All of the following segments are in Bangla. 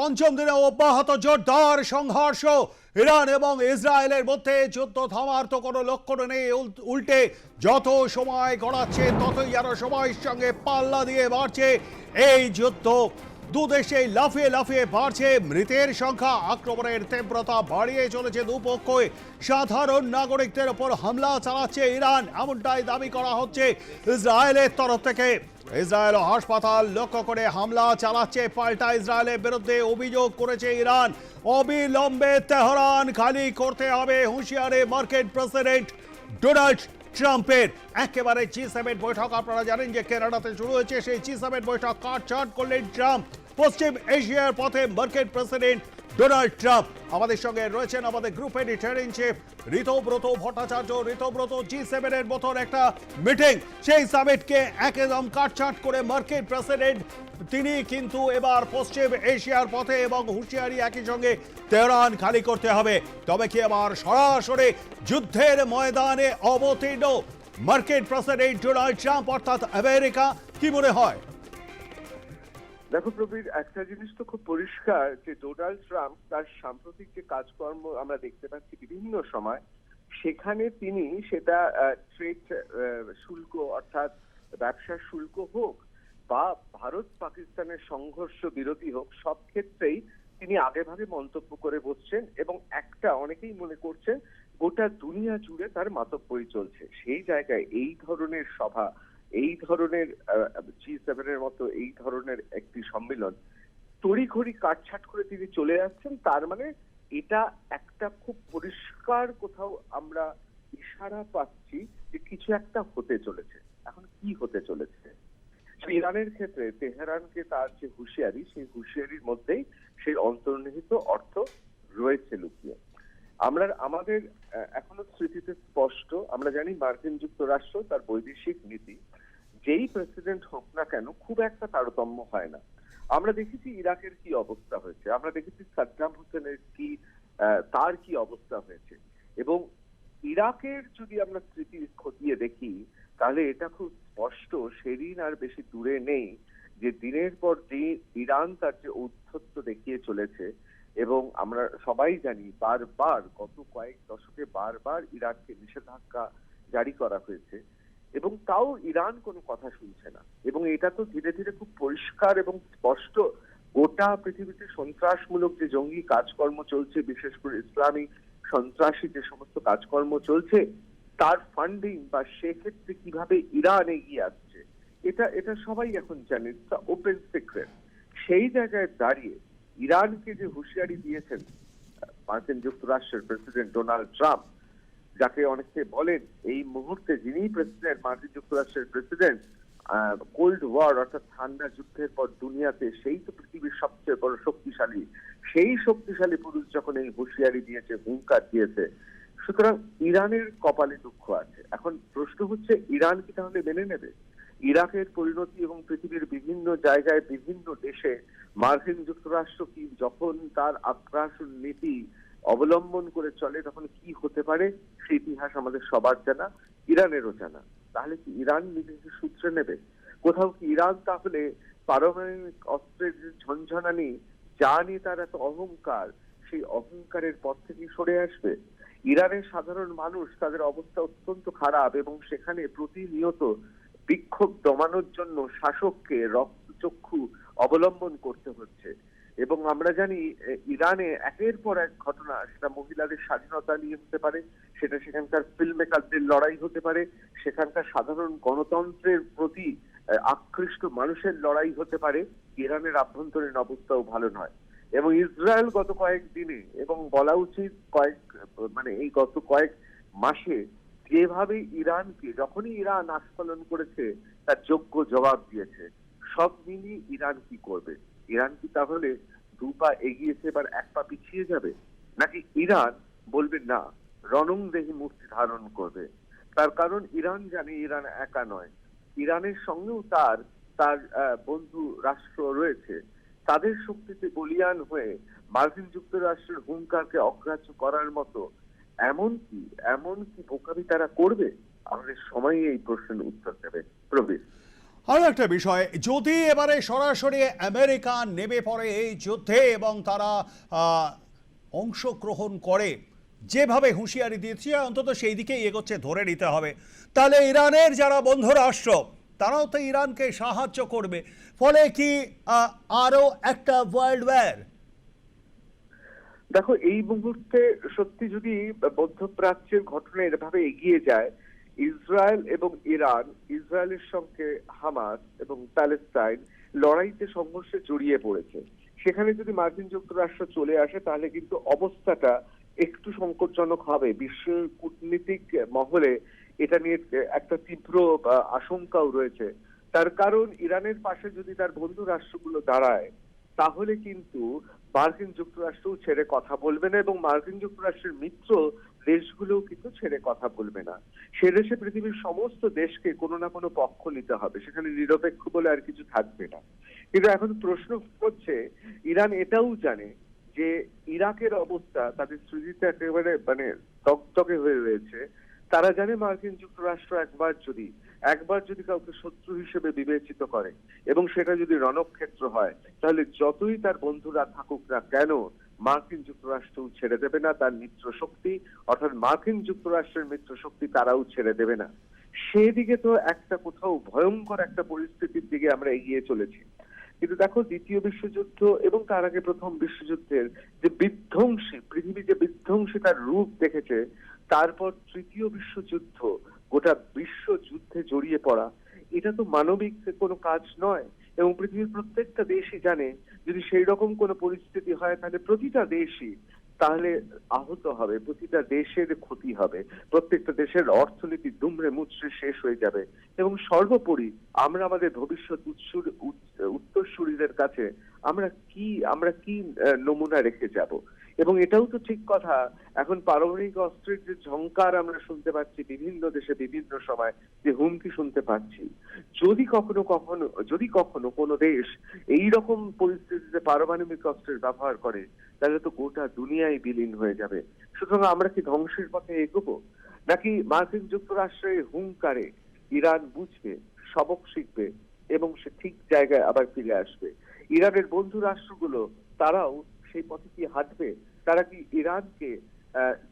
পঞ্চম দিনে অব্যাহত জোরদার সংঘর্ষ। ইরান এবং ইসরায়েলের মধ্যে যুদ্ধ থামার তো কোনো লক্ষণ নেই। উল্টে যত সময় গড়াচ্ছে, ততই যেন সময়ের সঙ্গে পাল্লা দিয়ে বাড়ছে। এই যুদ্ধ দুদেশে লাফিয়ে লাফিয়ে বাড়ছে মৃতের সংখ্যা। আক্রমণের তীব্রতা বাড়িয়ে চলেছে দুপক্ষই। সাধারণ নাগরিকদের ওপর হামলা চালাচ্ছে ইরান। এমনটাই দাবি করা হচ্ছে ইসরায়েলের তরফ থেকে। ইসরায়েল হাসপাতাল লক্ষ্য করে হামলা চালাচ্ছে, পাল্টা ইসরায়েলের বিরুদ্ধে অভিযোগ করেছে ইরান। অবিলম্বে তেহরান খালি করতে হবে হুঁশিয়ারে মার্কেট প্রেসিডেন্ট ডোনাল্ড ট্রাম্পের। একেবারে জি সেভেন বৈঠক, আপনারা জানেন যে কেনাডাতে শুরু হয়েছে, সেই জি সেভেন বৈঠক কাটছাট করলেন ট্রাম্প। পশ্চিম এশিয়ার পথে মার্কেট প্রেসিডেন্ট ডোনাল্ড ট্রাম্প। আমাদের সঙ্গে রয়েছেন আমাদের group editor in chief Ritabrata Bhattacharya. Ritabrata G সেভেনের মতন একটা মিটিং। সেই সামিটকে একদম কাটছাট করে মার্কেট প্রেসিডেন্ট, তিনি কিন্তু এবার পশ্চিম এশিয়ার পথে এবং হুঁশিয়ারি একই সঙ্গে তেহরান খালি করতে হবে। তবে কি এবার সরাসরি যুদ্ধের ময়দানে অবতীর্ণ মার্কেট প্রেসিডেন্ট ডোনাল্ড ট্রাম্প, অর্থাৎ আমেরিকা, কি মনে হয়? দেখো প্রবীর, একটা জিনিস তো খুব পরিষ্কার যে ডোনাল্ড ট্রাম্প তার সাম্প্রতিক যে কাজকর্ম আমরা দেখতে পাচ্ছি বিভিন্ন সময়, সেখানে তিনি সেটা ট্রেড শুল্ক অর্থাৎ ব্যবসার শুল্ক হোক বা ভারত পাকিস্তানের সংঘর্ষ বিরতি হোক, সব ক্ষেত্রেই তিনি আগে ভাগে মন্তব্য করে বসছেন এবং একটা অনেকেই মনে করছেন গোটা দুনিয়া জুড়ে তার মাতব্বই চলছে। সেই জায়গায় এই ধরনের সভা এই ধরনের জি সেভেনের মতো এই ধরনের একটি সম্মেলন তড়িঘড়ি কাটছাট করে তিনি চলে যাচ্ছেন তার মানে এটা একটা খুব পরিষ্কার কোথাও আমরা ইশারা পাচ্ছি যে কিছু একটা হতে চলেছে। এখন কি হতে চলেছে? ইরানের ক্ষেত্রে তেহরানকে তার যে হুঁশিয়ারি, সেই হুঁশিয়ারির মধ্যেই সেই অন্তর্নিহিত অর্থ রয়েছে লুকিয়ে। আমরা আমাদের এখনও স্মৃতিতে স্পষ্ট, আমরা জানি মার্কিন যুক্তরাষ্ট্র তার বৈদেশিক নীতি, যেই প্রেসিডেন্ট হোক না কেন, খুব একটা তারতম্য হয় না। আমরা দেখেছি ইরাকের কি অবস্থা হয়েছে, আমরা দেখেছি সাদ্দাম হোসেনের কি তার কি অবস্থা হয়েছে। এবং ইরাকের যদি আমরা স্মৃতি খতিয়ে দেখি, তাহলে এটা খুব স্পষ্ট, সেদিন আর বেশি দূরে নেই, যে দিনের পর দিন ইরান তার যে ঔদ্ধত্য দেখিয়ে চলেছে এবং আমরা সবাই জানি বারবার, গত কয়েক দশকে বারবার ইরানকে নিষেধাজ্ঞা জারি করা হয়েছে এবং তাও ইরান কোনো কথা শুনছে না। এবং এটা তো ধীরে ধীরে খুব পরিষ্কার এবং স্পষ্ট। গোটা পৃথিবীতে সন্ত্রাসমূলক যে জঙ্গি কাজকর্ম চলছে, বিশেষ করে ইসলামী সন্ত্রাসী যে সমস্ত কাজকর্ম চলছে, তার ফান্ডিং বা সেক্ষেত্রে কীভাবে ইরান এগিয়ে আসছে, এটা এটা সবাই এখন জানে। ওপেন সিক্রেট সেই জায়গায় দাঁড়িয়ে ইরানকে যে হুঁশিয়ারি দিয়েছেন, মার্কিন যুক্তরাষ্ট্রের প্রেসিডেন্ট ডোনাল্ড ট্রাম্প, যাকে অনেকে বলেন এই মুহূর্তে যিনি প্রেসিডেন্ট, মার্কিন যুক্তরাষ্ট্রের প্রেসিডেন্ট কোল্ড ওয়ার অর্থাৎ ঠান্ডা যুদ্ধের পর দুনিয়াতে সেই তো পৃথিবীর সবচেয়ে বড় শক্তিশালী, সেই শক্তিশালী পুরুষ যখন এই হুঁশিয়ারি দিয়েছে, হুঙ্কার দিয়েছে, সুতরাং ইরানের কপালে দুঃখ আছে। এখন প্রশ্ন হচ্ছে, ইরান কি তাহলে মেনে নেবে? ইরাকের পরিণতি এবং পৃথিবীর বিভিন্ন জায়গায় বিভিন্ন দেশে মার্কিন যুক্তরাষ্ট্র কি যখন তার আগ্রাসন নীতি অবলম্বন করে চলে, তখন কি হতে পারে? সেই ইতিহাস আমাদের সবার জানা, ইরানেরও জানা। তাহলে কি ইরান নিজেকে সূত্রে নেবে? কোথাও কি ইরান তাহলে পারমাণবিক অস্ত্রের যে ঝনঝনানি, যা নিয়ে তার এত অহংকার, সেই অহংকারের পথ থেকে সরে আসবে? ইরানের সাধারণ মানুষ তাদের অবস্থা অত্যন্ত খারাপ এবং সেখানে প্রতিনিয়ত দমানোর জন্য শাসককে রক্তচক্ষু অবলম্বন করতে হচ্ছে। এবং আমরা জানি ইরানে একের পর এক ঘটনা, সেটা মহিলাদের স্বাধীনতা নিয়ে হতে পারে, সেটা সেখানকার ফিল্ম মেকারদের লড়াই হতে পারে, সেখানকার সাধারণ গণতন্ত্রের প্রতি আকৃষ্ট মানুষের লড়াই হতে পারে, ইরানের আভ্যন্তরীণ অবস্থাও ভালো নয়। এবং ইসরায়েল গত কয়েক দিনে, এবং বলা উচিত কয়েক মানে এই গত কয়েক মাসে, যেভাবে ইরানকে, যখনই ইরান আস্ফলন করেছে তার যোগ্য জবাব দিয়েছে। সব মিলিয়ে ইরান কি করবে? ইরান কি তাহলে দু পা এগিয়েছে এবার এক পা পিছিয়ে যাবে? নাকি ইরান বলবে, না, রণংদেহী মূর্তি ধারণ করবে তার কারণ ইরান জানে ইরান একা নয়। ইরানের সঙ্গেও তার তার বন্ধু রাষ্ট্র রয়েছে। তাদের শক্তিতে বলিয়ান হয়ে মার্কিন যুক্তরাষ্ট্রের হুঙ্কারকে অগ্রাহ্য করার মতো এমন কি এমন কি বোকামি তারা করবে? আমাদের সময় এই প্রশ্নের উত্তর দেবে। প্রবীর। আরও একটা বিষয় যদি এবারে সরাসরি আমেরিকা নেমে পড়ে এই যুদ্ধে এবং তারা অংশগ্রহণ করে যেভাবে হুঁশিয়ারি দিয়েছে অন্তত সেই দিকেই এগোচ্ছে ধরে নিতে হবে। তাহলে ইরানের যারা বন্ধু রাষ্ট্র তারাও তো ইরানকে সাহায্য করবে। ফলে কি আরও একটা ওয়ার্ল্ড ওয়ার দেখো এই মুহূর্তে সত্যি যদি মধ্যপ্রাচ্যের ঘটনা এভাবে এগিয়ে যায় ইসরায়েল এবং ইরান, ইসরায়েলের সঙ্গে হামাস এবং প্যালেস্তাইন লড়াইতে সংঘর্ষে জড়িয়ে পড়েছে। সেখানে যদি মার্কিন যুক্তরাষ্ট্র চলে আসে, তাহলে কিন্তু অবস্থাটা একটু সংকটজনক হবে। বিশ্ব কূটনীতিক মহলে এটা নিয়ে একটা তীব্র আশঙ্কাও রয়েছে। তার কারণ, ইরানের পাশে যদি তার বন্ধু রাষ্ট্রগুলো দাঁড়ায়, তাহলে কিন্তু মার্কিন যুক্তরাষ্ট্রও ছেড়ে কথা বলবে না এবং মার্কিন যুক্তরাষ্ট্রের মিত্র দেশগুলোও কিন্তু ছেড়ে কথা বলবে না। সে দেশে পৃথিবীর সমস্ত দেশকে কোনো না কোনো পক্ষ নিতে হবে, সেখানে নিরপেক্ষ বলে আর কিছু থাকবে না। কিন্তু এখন প্রশ্ন হচ্ছে, ইরান এটাও জানে যে ইরাকের অবস্থা তাদের স্মৃতিতে একেবারে মানে তকতকে হয়ে রয়েছে। তারা জানে মার্কিন যুক্তরাষ্ট্র একবার যদি একবার যদি কাউকে শত্রু হিসেবে বিবেচিত করে এবং সেটা যদি রণক্ষেত্র হয়, তাহলে যতই তার বন্ধুরা থাকুক না কেন মার্কিন যুক্তরাষ্ট্র ছেড়ে দেবে না তার মিত্র শক্তি। অর্থাৎ মার্কিন যুক্তরাষ্ট্রের মিত্র শক্তি তারাও ছেড়ে দেবে না। সেদিকে তো একটা কোথাও ভয়ঙ্কর একটা পরিস্থিতির দিকে আমরা এগিয়ে চলেছি। কিন্তু দেখো, দ্বিতীয় বিশ্বযুদ্ধ এবং তার আগে প্রথম বিশ্বযুদ্ধের যে বিধ্বংসী, পৃথিবী যে বিধ্বংসী তার রূপ দেখেছে, তারপর তৃতীয় বিশ্বযুদ্ধ গোটা বিশ্ব যুদ্ধে জড়িয়ে পড়া, এটা তো মানবিক কোনো কাজ নয়। এবং পৃথিবীর প্রত্যেকটা দেশই জানে, যদি সেই রকম কোনো পরিস্থিতি হয়, তাহলে প্রতিটা দেশই তাহলে আহত হবে, প্রতিটা দেশের ক্ষতি হবে। প্রত্যেকটা দেশের অর্থনীতি দুমড়ে মুচড়ে শেষ হয়ে যাবে। এবং সর্বোপরি আমরা আমাদের ভবিষ্যৎ উত্তরসূরিদের কাছে আমরা কি আমরা কি নমুনা রেখে যাব? এবং এটাও তো ঠিক কথা। এখন পারমাণবিক অস্ত্রের যে ঝংকার আমরা শুনতে পাচ্ছি বিভিন্ন দেশে বিভিন্ন সময়, যে হুমকি শুনতে পাচ্ছি। যদি কখনো কখনো, যদি কখনো কোনো দেশ এই রকম পরিস্থিতিতে পারমাণবিক অস্ত্রের ব্যবহার করে, তাহলে তো গোটা দুনিয়ায় বিলীন হয়ে যাবে। সুতরাং আমরা কি ধ্বংসের পথে এগোবো? নাকি মার্কিন যুক্তরাষ্ট্রের হুঙ্কারে ইরান বুঝবে, সবক শিখবে, এবং সে ঠিক জায়গায় আবার ফিরে আসবে? ইরানের বন্ধু রাষ্ট্রগুলো, তারাও সেই পথে কি হাঁটবে? তারা কি ইরানকে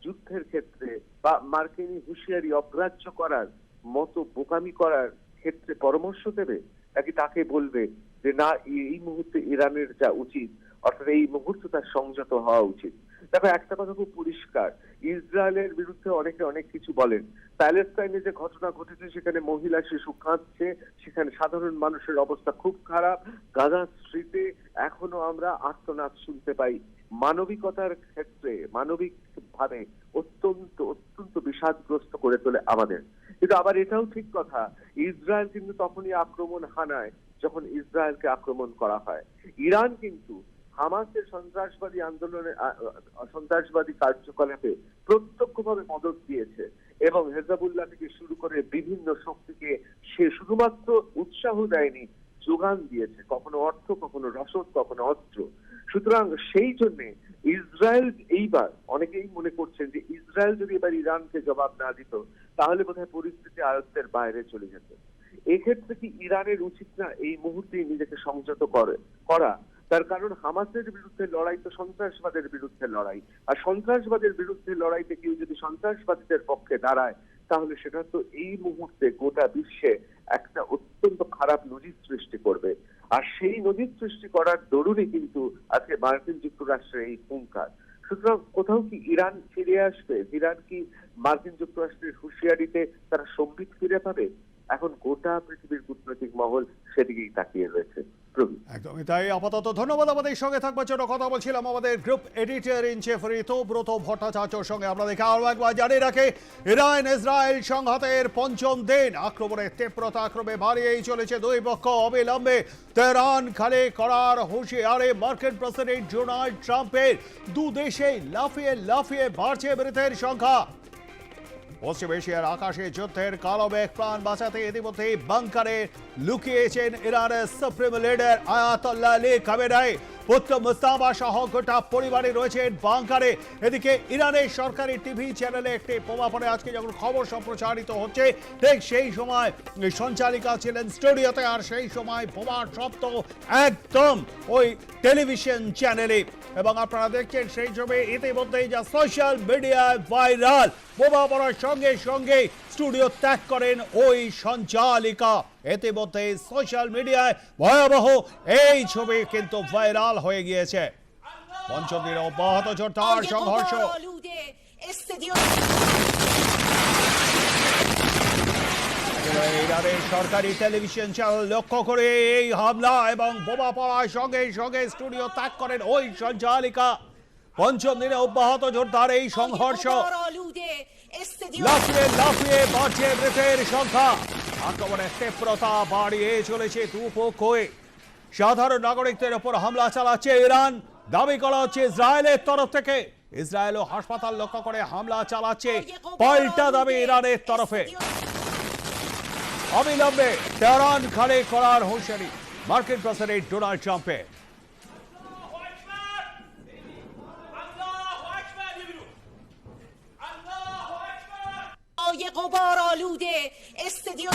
যুদ্ধের ক্ষেত্রে বা মার্কিনী হুঁশিয়ারি অগ্রাহ্য করার মতো বোকামি করার ক্ষেত্রে পরামর্শ দেবে? নাকি তাকে বলবে যে, না, এই মুহূর্তে ইরানের যা উচিত, অর্থাৎ এই মুহূর্তে তার সংযত হওয়া উচিত দেখো, একটা কথা খুব পরিষ্কার। ইসরায়েলের বিরুদ্ধে অনেকে অনেক কিছু বলেন। প্যালেস্তাইনে যে ঘটনা ঘটেছে, সেখানে মহিলা শিশু কাঁদছে, সেখানে সাধারণ মানুষের অবস্থা খুব খারাপ। গাজা স্ট্রিটে এখনও আমরা আর্তনাদ শুনতে পাই। মানবিকতার ক্ষেত্রে মানবিক ভাবে অত্যন্ত অত্যন্ত বিষাদগ্রস্ত করে তোলে আমাদের। কিন্তু আবার এটাও ঠিক কথা, ইসরায়েল কিন্তু তখনই আক্রমণ হানায় যখন ইসরায়েলকে আক্রমণ করা হয়। ইরান কিন্তু হামাসের সন্ত্রাসবাদী আন্দোলনে সন্ত্রাসবাদী কার্যকলাপে প্রত্যক্ষভাবে মদত দিয়েছে এবং হেজাবুল্লাহ থেকে শুরু করে বিভিন্ন শক্তিকে সে শুধুমাত্র উৎসাহ দেয়নি, যোগান দিয়েছে। কখনো অর্থ, কখনো রসদ, কখনো অস্ত্র। সুতরাং সেই জন্য ইসরায়েল এইবার, অনেকেই মনে করছেন যে ইসরায়েল যদি এবার ইরানকে জবাব না দিত, তাহলে বোধহয় পরিস্থিতি আয়ত্তের বাইরে চলে যেত। এক্ষেত্রে কি ইরানের উচিত না এই মুহূর্তেই নিজেকে সংযত করে, করা? তার কারণ হামাসের বিরুদ্ধে লড়াই তো সন্ত্রাসবাদের বিরুদ্ধে লড়াই। আর সন্ত্রাসবাদের বিরুদ্ধে লড়াইতে কেউ যদি সন্ত্রাসবাদীদের পক্ষে দাঁড়ায়, তাহলে সেটা তো এই মুহূর্তে গোটা বিশ্বে একটা অত্যন্ত খারাপ নজির সৃষ্টি করবে। আর সেই নদীর সৃষ্টি করার দরুনই কিন্তু আজকে মার্কিন যুক্তরাষ্ট্রের এই হুঙ্কার। সুতরাং কোথাও কি ইরান ফিরে আসবে? ইরান কি মার্কিন যুক্তরাষ্ট্রের হুঁশিয়ারিতে তারা সম্বিত ফিরে পাবে? এখন গোটা পৃথিবীর কূটনৈতিক মহল সেদিকেই তাকিয়ে রয়েছে। একদমই তাই আপাতত ধন্যবাদ আমাদের সঙ্গে থাকবার জন্য। কথা বলছিলাম আমাদের group editor in chief Ritabrata ভট্টাচার্যর সঙ্গে। আমরা দেখে আরও একবার জানিয়ে রাখে, ইরান ইসরায়েল সংঘাতের পঞ্চম দিন। আক্রমণের তীব্রতা ক্রমে বাড়িয়েই চলেছে দুই পক্ষ। অবিলম্বে তেহরান খালি করার হুঁশিয়ারে মার্কিন প্রেসিডেন্ট ডোনাল্ড ট্রাম্পের। দু দেশেই লাফিয়ে লাফিয়ে বাড়ছে মৃতের সংখ্যা। পশ্চিম এশিয়ার আকাশে যুদ্ধের কালো মেঘ প্রাণ বাঁচাতে ইতিমধ্যে বাংকারে লুকিয়েছেন ইরানের supreme leader Ayatollah Ali Khamenei পুত্র মুস্তাফা সহ গোটা পরিবারে রয়েছেন বাংকারে। এদিকে ইরানের সরকারি টিভি চ্যানেলে একটি বোমা আজকে যখন খবর সম্প্রচারিত হচ্ছে, ঠিক সেই সময় সঞ্চালিকা ছিলেন স্টুডিওতে আর সেই সময় বোমার শব্দ একদম ওই টেলিভিশন চ্যানেলে। এবং আপনারা দেখছেন সেই ছবি ইতিমধ্যেই যা সোশ্যাল মিডিয়ায় ভাইরাল বোমা পড়ার সঙ্গে সঙ্গে স্টুডিও ত্যাগ করেন ওই সঞ্চালিকা। ইতিমধ্যে সোশ্যাল মিডিয়ায় ভয়াবহ এই ছবি কিন্তু ভাইরাল হয়ে গিয়েছে। পঞ্চম দিনে অব্যাহত Oye, সংঘর্ষ. ইরানের সরকারি টেলিভিশন চ্যানেল লক্ষ্য করে এই হামলা এবং বোমা পড়ার সঙ্গে সঙ্গে স্টুডিও ত্যাগ করেন ওই সঞ্চালিকা। পঞ্চম দিনে অব্যাহত জোরদার এই সংঘর্ষ। লাফিয়ে লাফিয়ে বাড়ছে সংখ্যা। আক্রমণের তীব্রতা বাড়িয়ে চলেছে সাধারণ নাগরিকদের ওপর হামলা চালাচ্ছে ইরান। দাবি করা হচ্ছে ইসরায়েলের তরফ থেকে। ইসরায়েলও হাসপাতাল লক্ষ্য করে হামলা চালাচ্ছে পাল্টা দাবি ইরানের তরফে. অবিলম্বে তেহরান খালি করার হুঁশিয়ারি মার্কিন প্রেসিডেন্ট ডোনাল্ড ট্রাম্পের। قبار آلوده استدیو